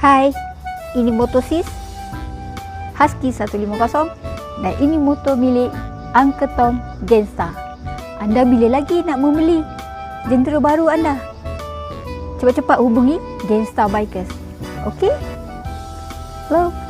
Hai, ini motosis Husky 150 dan ini motor milik Uncle Tom Genstar. Anda bila lagi nak membeli jentera baru anda? Cepat-cepat hubungi Genstar Bikers. Okey? Love.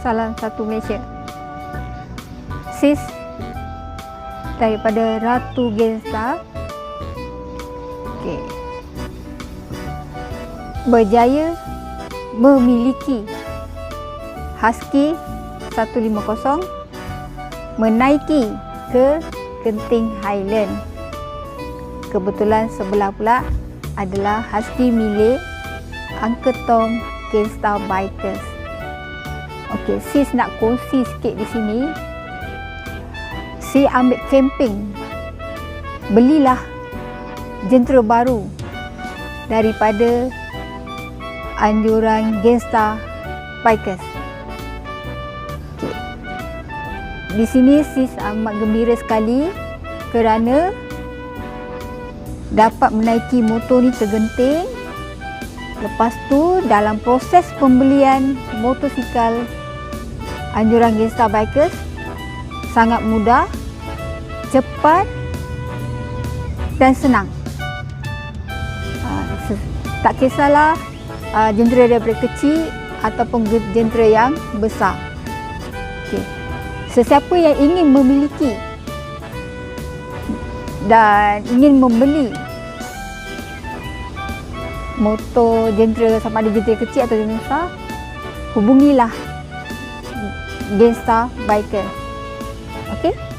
Salam satu Malaysia. Sis daripada Ratu Genstar. Okey. Berjaya memiliki Husky 150 menaiki ke Genting Highland. Kebetulan sebelah pula adalah Husky milik Uncle Tom Genstar Bikers. Okey, sis nak kongsi sikit di sini. Si ambil camping. Belilah jentera baru daripada anjuran Genstar Bikers. Okey. Di sini sis amat gembira sekali kerana dapat menaiki motor ni tergenting Lepas tu dalam proses pembelian motosikal anjuran Genstar Bikers sangat mudah, cepat dan senang. Uh, tak kisahlah uh, jentera daripada kecil ataupun jentera yang besar. Okay. Sesiapa yang ingin memiliki dan ingin membeli motor jentera sama ada jentera kecil atau jentera besar hubungilah Genstar Biker. Okey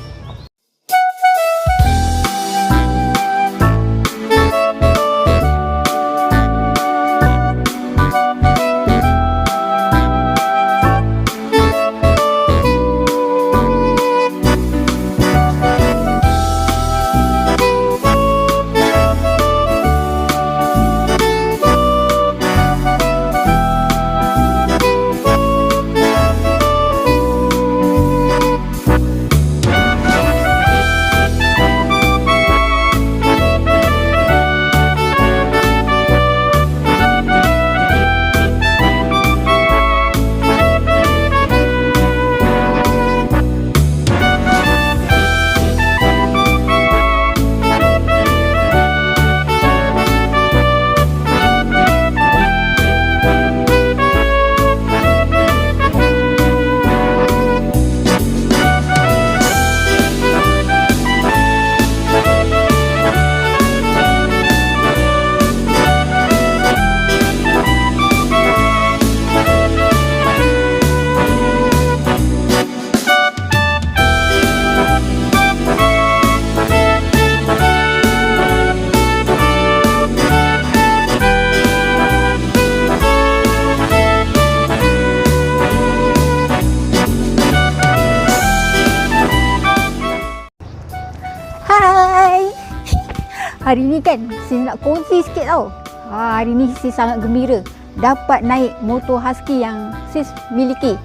Hari ni kan sis nak kongsi sikit tau. Ha, hari ni sis sangat gembira dapat naik motor Husky yang sis miliki.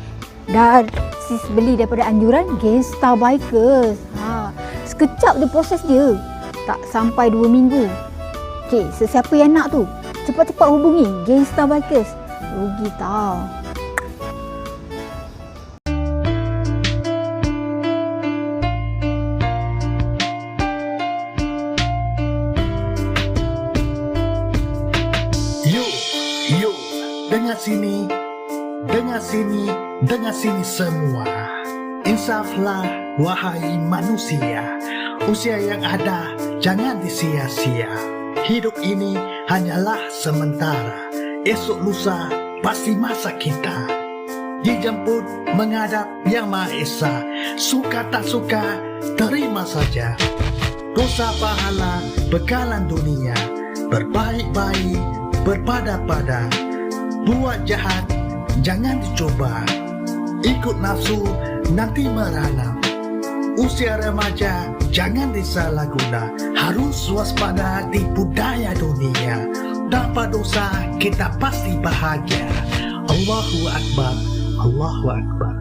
Dan sis beli daripada anjuran Gangsta Bikers. Ha, sekejap je proses dia. Tak sampai 2 minggu. Okey, sesiapa yang nak tu, cepat-cepat hubungi Gangsta Bikers. Rugi tau. Dengar sini, dengar sini semua. Insaflah, wahai manusia. Usia yang ada, jangan disia-sia. Hidup ini hanyalah sementara. Esok lusa, pasti masa kita. Dijemput menghadap Yang Maha Esa. Suka tak suka, terima saja. Dosa pahala, bekalan dunia. Berbaik-baik, berpada-pada. Buat jahat, jangan dicoba. Ikut nafsu, nanti merana. Usia remaja, jangan disalahguna. Harus waspada di budaya dunia. Tanpa dosa, kita pasti bahagia. Allahu Akbar, Allahu Akbar.